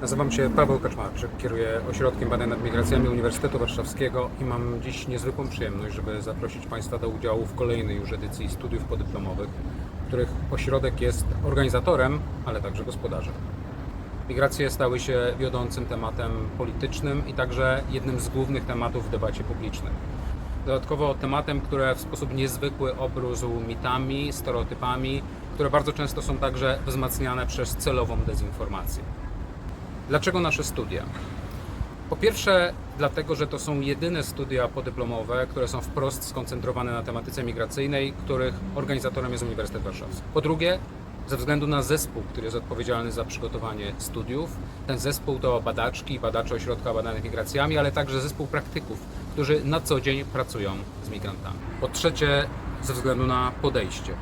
Nazywam się Paweł Kaczmarczyk, kieruję Ośrodkiem Badań nad Migracjami Uniwersytetu Warszawskiego i mam dziś niezwykłą przyjemność, żeby zaprosić Państwa do udziału w kolejnej już edycji studiów podyplomowych, których ośrodek jest organizatorem, ale także gospodarzem. Migracje stały się wiodącym tematem politycznym i także jednym z głównych tematów w debacie publicznej. Dodatkowo tematem, które w sposób niezwykły obrósł mitami, stereotypami, które bardzo często są także wzmacniane przez celową dezinformację. Dlaczego nasze studia? Po pierwsze, dlatego, że to są jedyne studia podyplomowe, które są wprost skoncentrowane na tematyce migracyjnej, których organizatorem jest Uniwersytet Warszawski. Po drugie, ze względu na zespół, który jest odpowiedzialny za przygotowanie studiów. Ten zespół to badaczki badacze Ośrodka Badań nad Migracjami, ale także zespół praktyków, którzy na co dzień pracują z migrantami. Po trzecie, ze względu na podejście.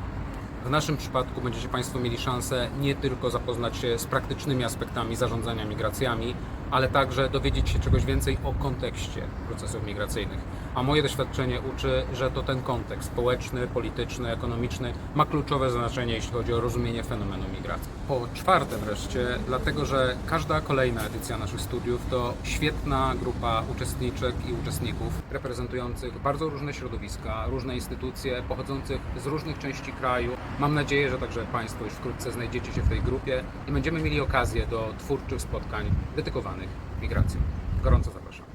W naszym przypadku będziecie Państwo mieli szansę nie tylko zapoznać się z praktycznymi aspektami zarządzania migracjami, ale także dowiedzieć się czegoś więcej o kontekście procesów migracyjnych. A moje doświadczenie uczy, że to ten kontekst społeczny, polityczny, ekonomiczny ma kluczowe znaczenie, jeśli chodzi o rozumienie fenomenu migracji. Po czwarte wreszcie, dlatego że każda kolejna edycja naszych studiów to świetna grupa uczestniczek i uczestników reprezentujących bardzo różne środowiska, różne instytucje, pochodzących z różnych części kraju. Mam nadzieję, że także Państwo już wkrótce znajdziecie się w tej grupie i będziemy mieli okazję do twórczych spotkań dedykowanych migracji. Gorąco zapraszam.